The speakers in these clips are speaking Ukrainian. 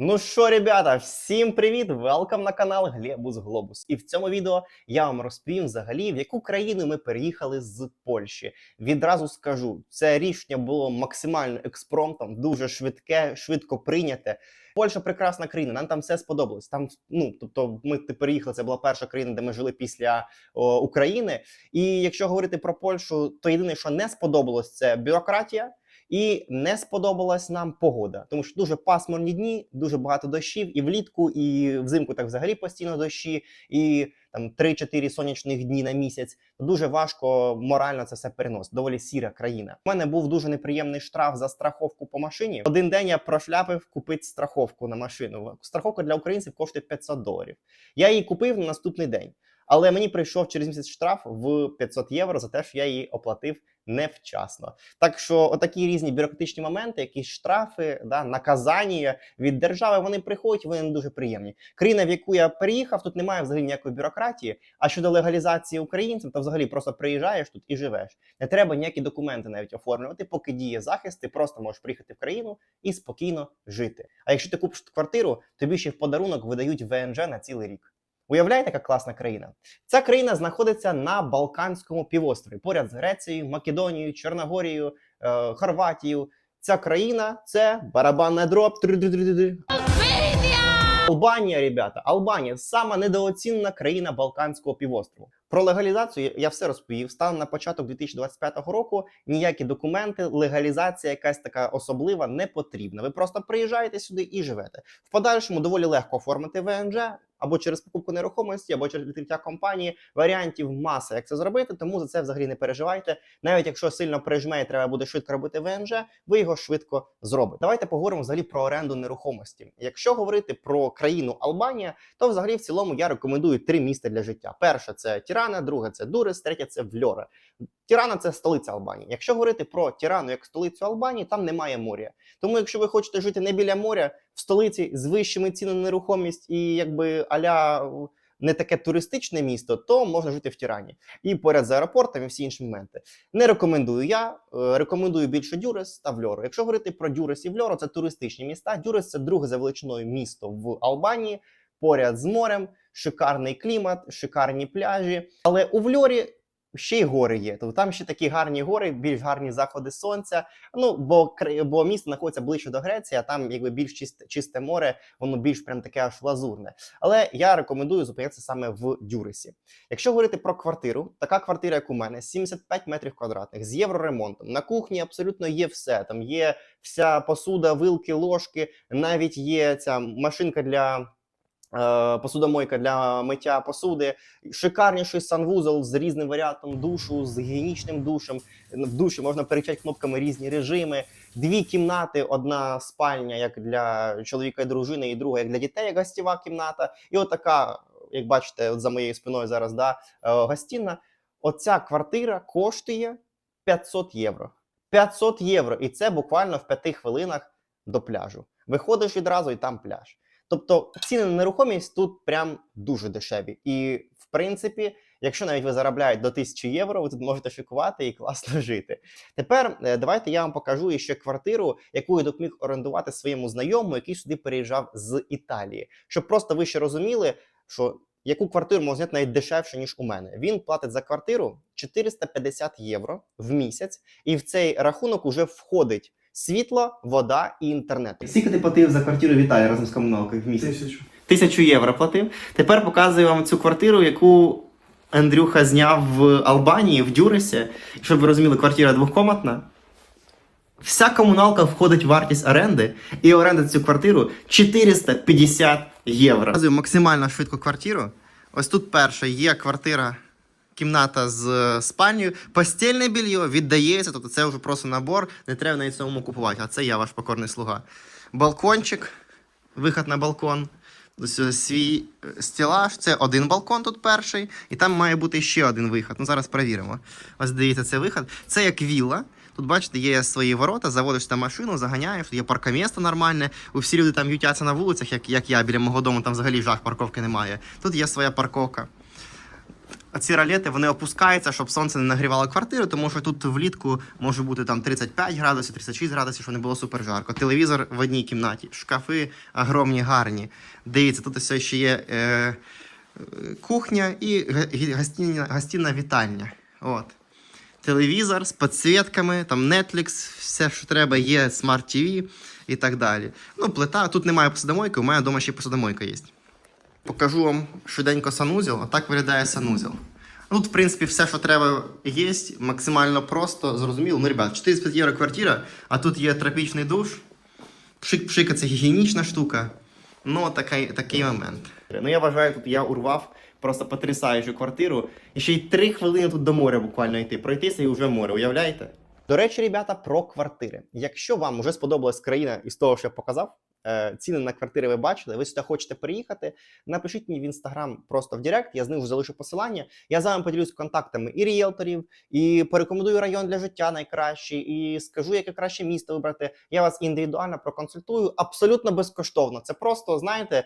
Ну що, ребята, всім привіт! Велкам на канал Глебус Глобус. І в цьому відео я вам розповім взагалі, в яку країну ми переїхали з Польщі. Відразу скажу, це рішення було максимально експромтом, дуже швидке, швидко прийняте. Польща прекрасна країна, нам там все сподобалось. Там, ну тобто, ми ти переїхали. Це була перша країна, де ми жили після о, України. І якщо говорити про Польщу, то єдине, що не сподобалось, це бюрократія. І не сподобалась нам погода, тому що дуже пасмурні дні, дуже багато дощів, і влітку, і взимку так взагалі постійно дощі, і там 3-4 сонячних дні на місяць. Дуже важко морально це все переносити. Доволі сіра країна. У мене був дуже неприємний штраф за страховку по машині. Один день я прошляпив купити страховку на машину. Страховка для українців коштує 500 доларів. Я її купив на наступний день. Але мені прийшов через місяць штраф в 500 євро за те, що я її оплатив невчасно. Так що отакі різні бюрократичні моменти, якісь штрафи, да, наказання від держави, вони приходять, вони не дуже приємні. Країна, в яку я переїхав, тут немає взагалі ніякої бюрократії. А щодо легалізації українців, то взагалі просто приїжджаєш тут і живеш. Не треба ніякі документи навіть оформлювати, поки діє захист, ти просто можеш приїхати в країну і спокійно жити. А якщо ти купиш квартиру, тобі ще в подарунок видають ВНЖ на цілий рік. Уявляєте, яка класна країна? Ця країна знаходиться на Балканському півострові, поряд з Грецією, Македонією, Чорногорією, е, Хорватією. Ця країна це барабанна дроб. Албанія, ребята, Албанія сама недооцінена країна Балканського півострову. Про легалізацію я все розповів. Станом на початок 2025 року ніякі документи, легалізація якась така особлива не потрібна. Ви просто приїжджаєте сюди і живете. В подальшому доволі легко оформити ВНЖ або через покупку нерухомості, або через відкриття компанії. Варіантів маса, як це зробити, тому за це взагалі не переживайте. Навіть якщо сильно прижме і треба буде швидко робити ВНЖ, ви його швидко зробите. Давайте поговоримо взагалі про оренду нерухомості. Якщо говорити про країну Албанія, то взагалі в цілому я рекомендую три міста для життя. Перше це Тірана, друге це Дурес, третє це Вльора. Тірана це столиця Албанії. Якщо говорити про Тірану як столицю Албанії, там немає моря. Тому, якщо ви хочете жити не біля моря, в столиці з вищими цінами на нерухомість і якби аля не таке туристичне місто, то можна жити в Тірані. І поряд з аеропортом і всі інші моменти. Не рекомендую я. е, Рекомендую більше Дюрес та Вльору. Якщо говорити про Дюрес і Вльору, це туристичні міста. Дюрес це друге за величиною місто в Албанії, поряд з морем, шикарний клімат, шикарні пляжі. Але у Вльорі ще й гори є. Тобто там ще такі гарні гори, більш гарні заходи сонця. Ну бо бо місто знаходиться ближче до Греції, а там якби більш чисте, чисте море, воно більш прям таке аж лазурне. Але я рекомендую зупинятися саме в Дюресі. Якщо говорити про квартиру, така квартира, як у мене, 75 метрів квадратних з євроремонтом. На кухні абсолютно є все. Там є вся посуда, вилки, ложки, навіть є ця машинка для. Е, Посудомойка для миття посуди, шикарніший санвузол з різним варіантом душу, з гігієнічним душем. В душі можна переключати кнопками різні режими. Дві кімнати, одна спальня, як для чоловіка і дружини, і друга як для дітей, як гостєва кімната. І отака, як бачите, от за моєю спиною зараз да, е, гостінна. Оця квартира коштує 500 євро. 500 євро. І це буквально в п'яти хвилинах до пляжу. Виходиш відразу, і там пляж. Тобто ціни на нерухомість тут прям дуже дешеві. І в принципі, якщо навіть ви заробляєте до 1000 євро, ви тут можете шикувати і класно жити. Тепер е, давайте я вам покажу ще квартиру, яку я допоміг орендувати своєму знайомому, який сюди переїжджав з Італії, щоб просто ви ще розуміли, що яку квартиру можна зняти навіть дешевше, ніж у мене. Він платить за квартиру 450 євро в місяць, і в цей рахунок уже входить світло, вода і інтернет. Скільки ти платив за квартиру в Італії разом з комуналкою в місяць? Тисячу. Тисячу євро платив. Тепер показую вам цю квартиру, яку Андрюха зняв в Албанії, в Дюресі. Щоб ви розуміли, квартира двохкомнатна. Вся комуналка входить в вартість оренди, і оренда цю квартиру 450 євро. Показую максимально швидко квартиру. Ось тут перша є квартира, кімната з е, спальнею. Постільне білье віддається, тобто це вже просто набор, не треба навіть самому купувати. А це я, ваш покорний слуга. Балкончик, виход на балкон. Ось свій е, стелаж. Це один балкон тут перший, і там має бути ще один виход. Ну зараз перевіримо. Ось дивіться, це виход. Це як вілла. Тут, бачите, є свої ворота, заводиш там машину, заганяєш, є паркомісто нормальне. У всі люди там ютяться на вулицях, як, як я біля мого дому, там взагалі жах парковки немає. Тут є своя парковка. Оці ролети вони опускаються, щоб сонце не нагрівало квартиру, тому що тут влітку може бути там 35 градусів, 36 градусів, щоб не було супер жарко. Телевізор в одній кімнаті, шкафи огромні, гарні. Дивіться, тут все ще є е, кухня і гостинна, гостинна вітальня. От. Телевізор з підсвітками, там Netflix, все, що треба, є TV і так далі. Ну, плита, тут немає посудомойки, у мене вдома ще посудомойка є. Покажу вам швиденько санузел. Отак виглядає санузел. Тут, в принципі, все, що треба, є, максимально просто, зрозуміло. Ну, ребят, 45 євро квартира, а тут є тропічний душ. Пшик-пшика це гігієнічна штука. Ну, такий, такий момент. Ну, я вважаю, тут я урвав просто потрясаючу квартиру. І ще й три хвилини тут до моря буквально йти. Пройтися і вже море, уявляєте? До речі, ребята, про квартири. Якщо вам вже сподобалась країна із того, що я показав, ціни на квартири ви бачили, ви сюди хочете приїхати, напишіть мені в інстаграм просто в Директ, я знизу залишу посилання. Я з вами поділюсь контактами і ріелторів, і порекомендую район для життя найкращий, і скажу, яке краще місто вибрати. Я вас індивідуально проконсультую абсолютно безкоштовно. Це просто знаєте.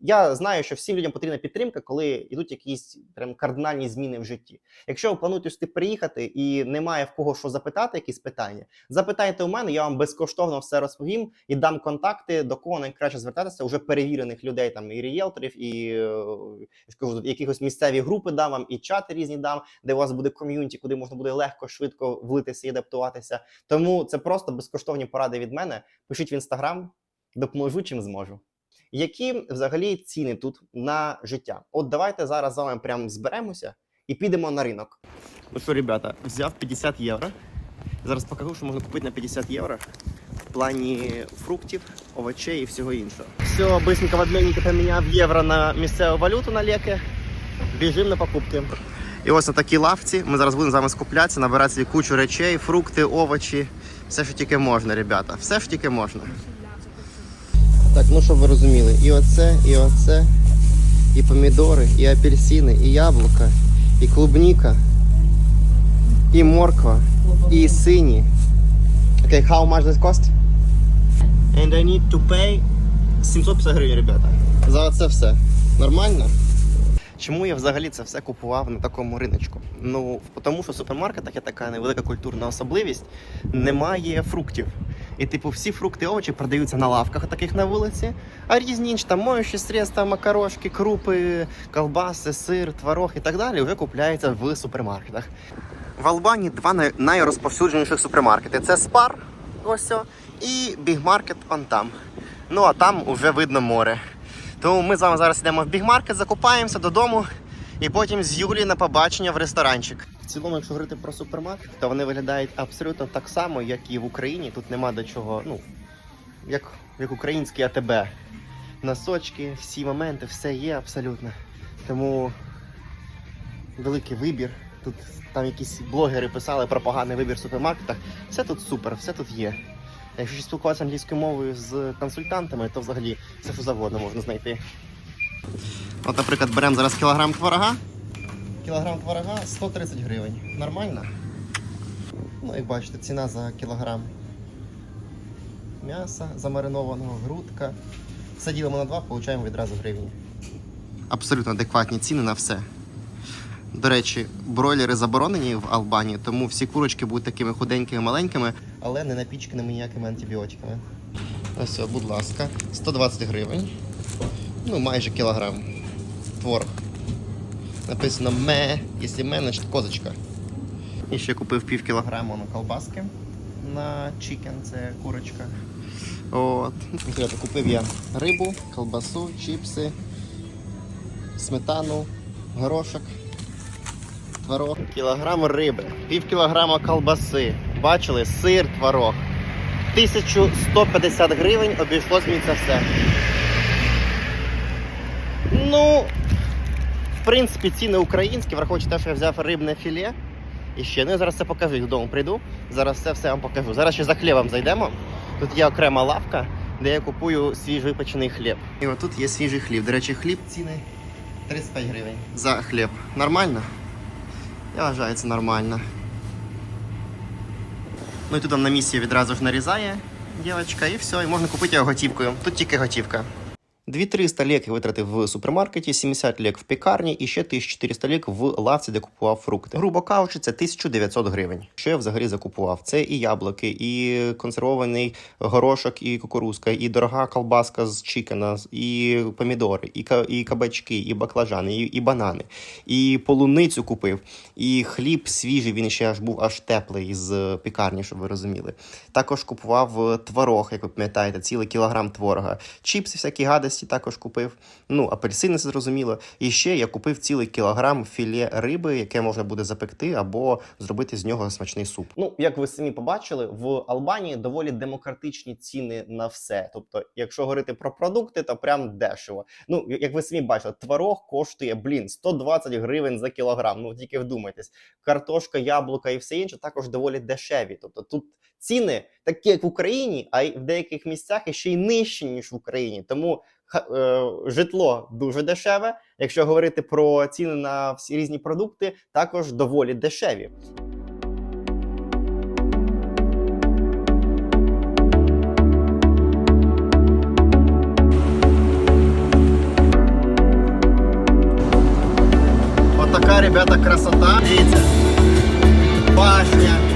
Я знаю, що всім людям потрібна підтримка, коли йдуть якісь прям кардинальні зміни в житті. Якщо ви плануєте сюди приїхати і немає в кого що запитати, якісь питання, запитайте у мене, я вам безкоштовно все розповім і дам контакти, до кого найкраще звертатися, вже перевірених людей, там і ріелторів, і скажу, якихось місцеві групи дам вам, і чати різні дам, де у вас буде ком'юніті, куди можна буде легко, швидко влитися і адаптуватися. Тому це просто безкоштовні поради від мене. Пишіть в інстаграм, допоможу чим зможу. Які взагалі ціни тут на життя? От давайте зараз з вами прям зберемося і підемо на ринок. Ну що, ребята, взяв 50 євро. Зараз покажу, що можна купити на 50 євро в плані фруктів, овочей і всього іншого. Все, быстренько в обміннику поміняв євро на місцеву валюту на леки. Біжимо на покупки. І ось на такій лавці ми зараз будемо з вами скуплятися, набирати кучу речей, фрукти, овочі, все, що тільки можна, ребята. Все, що тільки можна. Так, ну щоб ви розуміли, і оце, і оце, і помідори, і апельсини, і яблука, і клубніка, і морква, і сині. Окей, okay, how much this cost? And I need to pay 750 гривень, ребята. За це все. Нормально? Чому я взагалі це все купував на такому риночку? Ну, тому що в супермаркетах є така невелика культурна особливість, немає фруктів. І, типу, всі фрукти і овочі продаються на лавках таких на вулиці, а різні інші там моючі средства, макарошки, крупи, ковбаси, сир, творог і так далі вже купляються в супермаркетах. В Албанії два найрозповсюдженіших супермаркети: це Спар, ось і Бігмаркет он. Ну а там вже видно море. Тому ми з вами зараз йдемо в бігмаркет, закупаємося додому і потім з Юлі на побачення в ресторанчик. Цілому, якщо говорити про супермаркет, то вони виглядають абсолютно так само, як і в Україні. Тут нема до чого, ну як, як український АТБ. Носочки, всі моменти, все є абсолютно. Тому великий вибір. Тут там якісь блогери писали про поганий вибір в супермаркетах. Все тут супер, все тут є. Якщо спілкуватися англійською мовою з консультантами, то взагалі все що завгодно можна знайти. От, наприклад, беремо зараз кілограм творога. Кілограм творога 130 гривень. Нормально? Ну, як бачите, ціна за кілограм м'яса замаринованого, грудка. Все ділимо на два, получаємо відразу гривні. Абсолютно адекватні ціни на все. До речі, бройлери заборонені в Албанії, тому всі курочки будуть такими худенькими, маленькими, але не напічканими ніякими антибіотиками. Ось, будь ласка, 120 гривень. Ну, майже кілограм. Творог. Написано ме, якщо ме, значить козочка. І ще купив пів кілограму на колбаски на чікен, це курочка. От. Конкретно купив я рибу, колбасу, чіпси, сметану, горошок, творог. Кілограм риби, пів кілограма колбаси. Бачили? Сир, творог. 1150 гривень обійшлось мені це все. Ну, принципі, ціни українські, враховуючи те, що я взяв рибне філе. І ще, ну я зараз це покажу, додому прийду. Зараз все все вам покажу. Зараз ще за хлібом зайдемо. Тут є окрема лавка, де я купую свіжвипечений хліб. І отут є свіжий хліб. До речі, хліб ціни 35 гривень за хліб. Нормально? Я вважаю, це нормально. Ну і тут на місці відразу ж нарізає дівчинка, і все, і можна купити його готівкою. Тут тільки готівка. 2300 лек я витратив в супермаркеті, 70 лек в пікарні і ще 1400 лек в лавці, де купував фрукти. Грубо кажучи, це 1900 гривень. Що я взагалі закупував? Це і яблуки, і консервований горошок, і кукурузка, і дорога колбаска з чікена, і помідори, і, і кабачки, і баклажани, і, і банани, і полуницю купив, і хліб свіжий, він ще аж був аж теплий з пікарні, щоб ви розуміли. Також купував творог, як ви пам'ятаєте, цілий кілограм творога. Чіпси, всякі гадості також купив. Ну, апельсини, зрозуміло. І ще я купив цілий кілограм філе риби, яке можна буде запекти або зробити з нього смачний суп. Ну, як ви самі побачили, в Албанії доволі демократичні ціни на все. Тобто, якщо говорити про продукти, то прям дешево. Ну, як ви самі бачили, творог коштує, блін, 120 гривень за кілограм. Ну, тільки вдумайтесь. Картошка, яблука і все інше також доволі дешеві. Тобто тут ціни такі, як в Україні, а й в деяких місцях ще й нижчі, ніж в Україні. Тому житло дуже дешеве. Якщо говорити про ціни на всі різні продукти, також доволі дешеві. Отака, ребята, красота. Дивіться. Башня.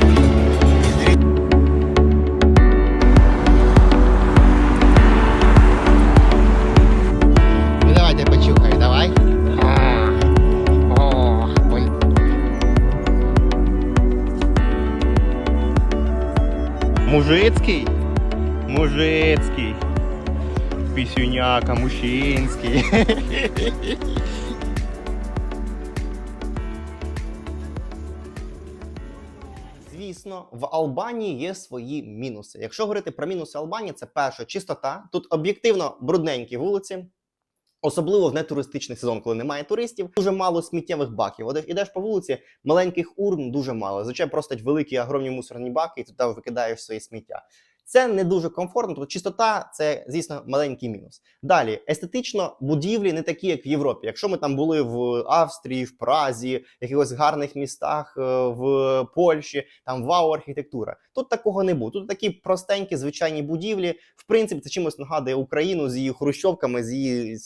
Мужицький? Мужицький. Пісюняка, мужчинський. Звісно, в Албанії є свої мінуси. Якщо говорити про мінуси Албанії, це перше чистота. Тут об'єктивно брудненькі вулиці. Особливо в нетуристичний сезон, коли немає туристів, дуже мало сміттєвих баків. От ідеш по вулиці, маленьких урн дуже мало. Звичайно, просто великі огромні мусорні баки, і туди викидаєш своє сміття. Це не дуже комфортно. Тобто чистота це, звісно, маленький мінус. Далі, естетично, будівлі не такі, як в Європі. Якщо ми там були в Австрії, в Празі, в якихось гарних містах е, в Польщі, там вау архітектура. Тут такого не буде. Тут такі простенькі звичайні будівлі. В принципі, це чимось нагадує Україну з її хрущовками, з її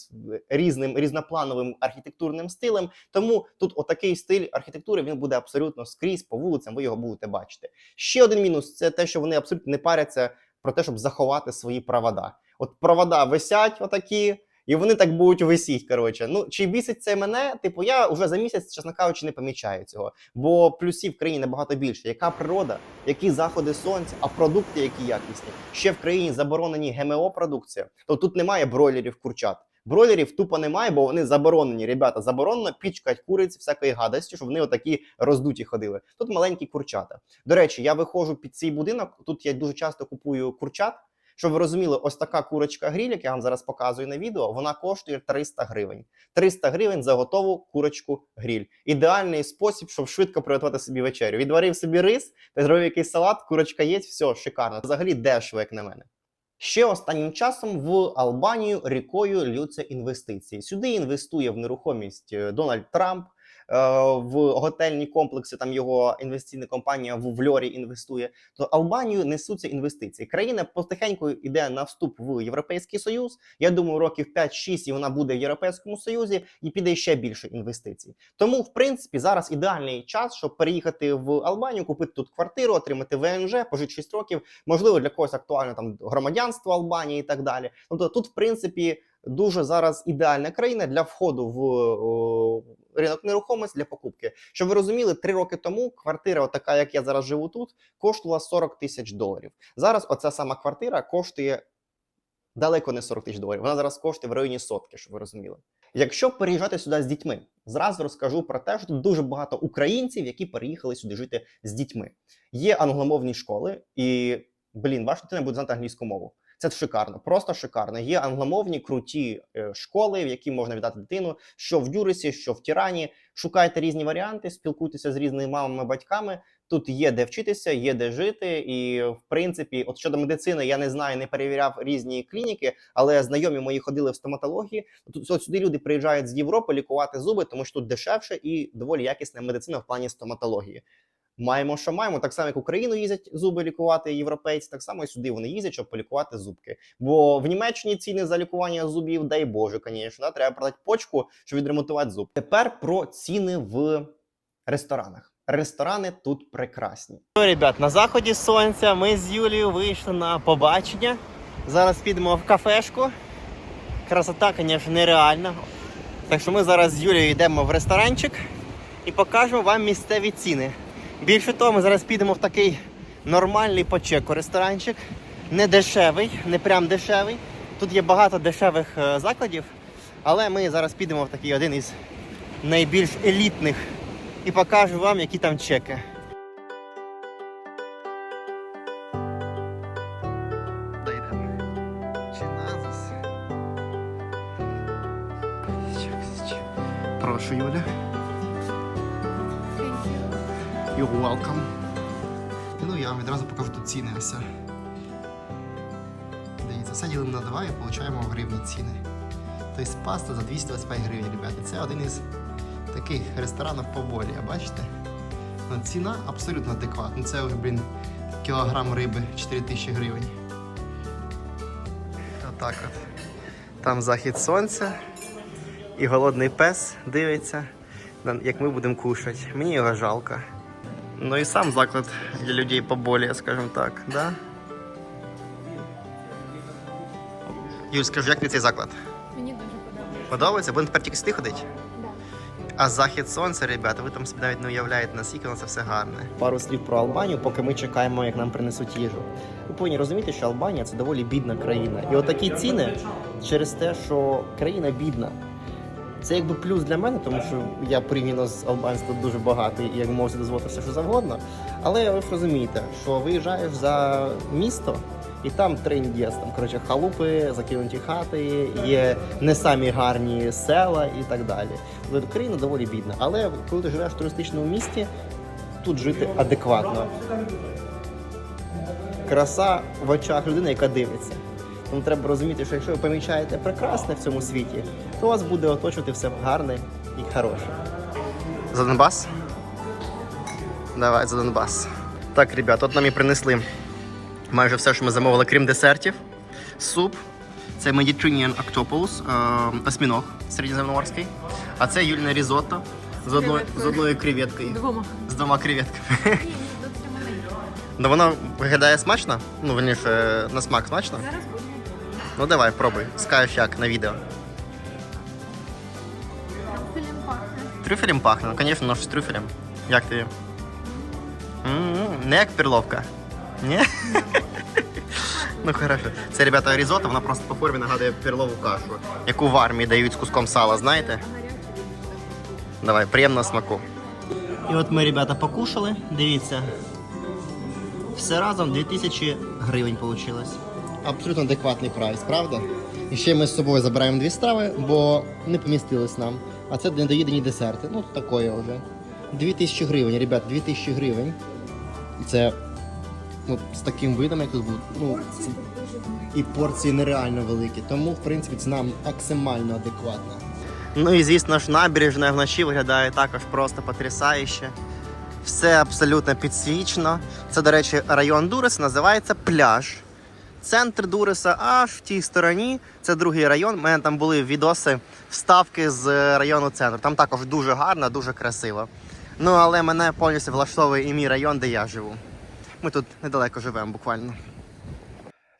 різним різноплановим архітектурним стилем. Тому тут отакий стиль архітектури він буде абсолютно скрізь по вулицям. Ви його будете бачити. Ще один мінус це те, що вони абсолютно не паряться про те, щоб заховати свої провода. От провода висять отакі. І вони так будуть висіть. Коротше, ну чи бісить це мене? Типу, я вже за місяць, чесно кажучи, не помічаю цього. Бо плюсів в країні набагато більше. Яка природа, які заходи сонця, а продукти, які якісні. Ще в країні заборонені ГМО продукція. То тут немає бройлерів курчат. Бройлерів тупо немає, бо вони заборонені. Ребята, заборонено пічкать куриць всякої гадості, щоб вони отакі роздуті ходили. Тут маленькі курчата. До речі, я виходжу під цей будинок. Тут я дуже часто купую курчат. Щоб ви розуміли, ось така курочка гріль, як я вам зараз показую на відео, вона коштує 300 гривень. 300 гривень за готову курочку гріль. Ідеальний спосіб, щоб швидко приготувати собі вечерю. Відварив собі рис, та зробив якийсь салат, курочка є, все шикарно. Взагалі дешево, як на мене. Ще останнім часом в Албанію рікою ллються інвестиції. Сюди інвестує в нерухомість е, Дональд Трамп. Е, В готельні комплекси там його інвестиційна компанія в Вльорі інвестує. То Албанію несуться інвестиції. Країна потихеньку йде на вступ в Європейський Союз. Я думаю, років 5-6 і вона буде в Європейському Союзі і піде ще більше інвестицій. Тому, в принципі, зараз ідеальний час, щоб переїхати в Албанію, купити тут квартиру, отримати ВНЖ, пожити 6 років. Можливо, для когось актуально там громадянство Албанії і так далі. Тобто тут, в принципі, дуже зараз ідеальна країна для входу в ринок нерухомості для покупки. Щоб ви розуміли, три роки тому квартира, така як я зараз живу тут, коштувала 40 тисяч доларів. Зараз оця сама квартира коштує далеко не 40 тисяч доларів. Вона зараз коштує в районі сотки, щоб ви розуміли. Якщо переїжджати сюди з дітьми, зразу розкажу про те, що тут дуже багато українців, які переїхали сюди жити з дітьми. Є англомовні школи, і блін, ваша дитина буде знати англійську мову. Це шикарно, просто шикарно. Є англомовні круті е, школи, в які можна віддати дитину, що в Дюресі, що в Тірані. Шукайте різні варіанти, спілкуйтеся з різними мамами, батьками. Тут є де вчитися, є де жити. І в принципі, от щодо медицини, я не знаю, не перевіряв різні клініки, але знайомі мої ходили в стоматології. Тут от сюди люди приїжджають з Європи лікувати зуби, тому що тут дешевше і доволі якісна медицина в плані стоматології. Маємо, що маємо. Так само, як Україну їздять зуби лікувати європейці, так само і сюди вони їздять, щоб полікувати зубки. Бо в Німеччині ціни за лікування зубів, дай Боже, звісно, да, треба продати почку, щоб відремонтувати зуб. Тепер про ціни в ресторанах. Ресторани тут прекрасні. Ребят, на заході сонця ми з Юлією вийшли на побачення. Зараз підемо в кафешку. Красота, звісно, нереальна. Так що ми зараз з Юлією йдемо в ресторанчик і покажемо вам місцеві ціни. Більше того, ми зараз підемо в такий нормальний по чеку ресторанчик. Не дешевий, не прям дешевий. Тут є багато дешевих е, закладів, але ми зараз підемо в такий один із найбільш елітних і покажу вам, які там чеки. Прошу, Юля. You're welcome. Ну, я вам відразу покажу тут ціни. Ось. Дивіться, все ділимо на 2 і отримуємо гривні ціни. Тобто паста за 225 гривень, ребята. Це один із таких ресторанів по болі, бачите? Ну, Ціна абсолютно адекватна. Це блін, кілограм риби 4000 гривень. Отак от. Там захід сонця і голодний пес дивиться, як ми будемо кушати. Мені його жалко. Ну і сам заклад для людей поболее, скажімо так, да? Юль, скажи, як тобі цей заклад? Мені дуже подобається. Подобається? Будемо тепер тільки сюди ходити? А захід сонця, ребята, ви там собі навіть не уявляєте, наскільки це все гарне. Пару слів про Албанію, поки ми чекаємо, як нам принесуть їжу. Ви повинні розуміти, що Албанія це доволі бідна країна. І отакі ціни через те, що країна бідна. Це якби плюс для мене, тому що я порівняно з албанцем дуже багатий і як можу дозволити все, що завгодно. Але ви ж розумієте, що виїжджаєш за місто, і там трендєс, там коротше халупи, закинуті хати, є не самі гарні села і так далі. Тобто Країна доволі бідна. Але коли ти живеш в туристичному місті, тут жити адекватно. Краса в очах людини, яка дивиться. Тому треба розуміти, що якщо ви помічаєте прекрасне в цьому світі, то вас буде оточувати все гарне і хороше. За Донбас? Давай за Донбас. Так, ребят, от нам і принесли майже все, що ми замовили, крім десертів. Суп. Це Mediterranean Octopus, е, осьміног середземноморський. А це Юліне різотто з одною, з одною креветкою. Двома. З двома креветками. Ні, ні, досить. Ну воно виглядає смачно? Ну, верніше, на смак смачно? Зараз будемо. Ну давай, пробуй. Скажеш як на відео. Філім пахне. Трюфелем пахне, ну, звісно, нож з трюфелем. Як тобі? М, Не як перловка. Ні? Ну хорошо. Це, ребята, різотто, вона просто по формі нагадує перлову кашу, яку в армії дають з куском сала, знаєте? Давай, приємного смаку. І от ми, ребята, покушали. Дивіться. Все разом 2000 гривень вийшло. Абсолютно адекватний прайс, правда? І ще ми з собою забираємо дві страви, бо не помістились нам. А це недоїдені десерти. Ну, такое вже. 2000 гривень, ребят, 2000 гривень. Це ну, з таким видом, як тут буде. Ну, це... І порції нереально великі. Тому, в принципі, ціна максимально адекватна. Ну і звісно ж, набережна вночі виглядає також просто потрясающе. Все абсолютно підсвічено. Це, до речі, район Дурис називається пляж. Центр Дуриса аж в тій стороні. Це другий район. У мене там були відоси вставки з району центру. Там також дуже гарно, дуже красиво. Ну але мене повністю влаштовує і мій район, де я живу. Ми тут недалеко живемо буквально.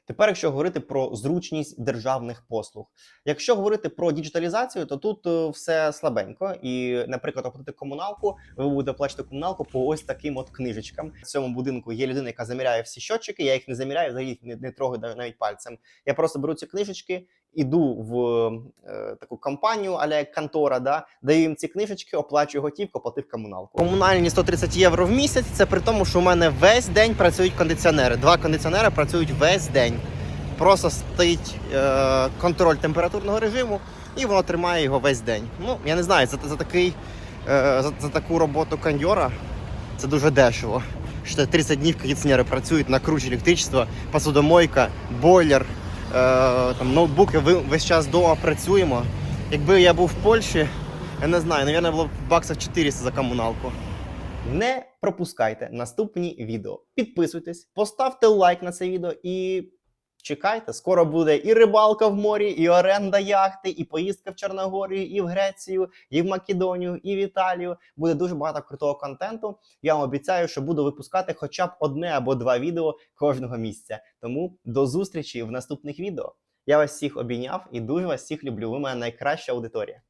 Тепер, якщо говорити про зручність державних послуг, якщо говорити про діджиталізацію, то тут е, все слабенько. І, наприклад, оплатити комуналку, ви будете плачити комуналку по ось таким от книжечкам. В цьому будинку є людина, яка заміряє всі щотчики. Я їх не заміряю, взагалі їх не, не трогаю навіть- навіть пальцем. Я просто беру ці книжечки, іду в е, таку компанію, аля як контора, да, даю їм ці книжечки, оплачую готівку, платив комуналку. Комунальні 130 євро в місяць. Це при тому, що у мене весь день працюють кондиціонери. Два кондиціонери працюють весь день. Просто стоїть е, контроль температурного режиму, і воно тримає його весь день. Ну, я не знаю, за, за такий е, за, за таку роботу кондьора це дуже дешево. Що 30 днів кондиціонери працюють на круче електричество, посудомойка, бойлер, там, ноутбуки, весь час вдома працюємо. Якби я був в Польщі, я не знаю, навірно, було б баксів 400 за комуналку. Не пропускайте наступні відео. Підписуйтесь, поставте лайк на це відео і чекайте. Скоро буде і рибалка в морі, і оренда яхти, і поїздка в Чорногорію, і в Грецію, і в Македонію, і в Італію. Буде дуже багато крутого контенту. Я вам обіцяю, що буду випускати хоча б одне або два відео кожного місяця. Тому до зустрічі в наступних відео. Я вас всіх обійняв і дуже вас всіх люблю. Ви моя найкраща аудиторія.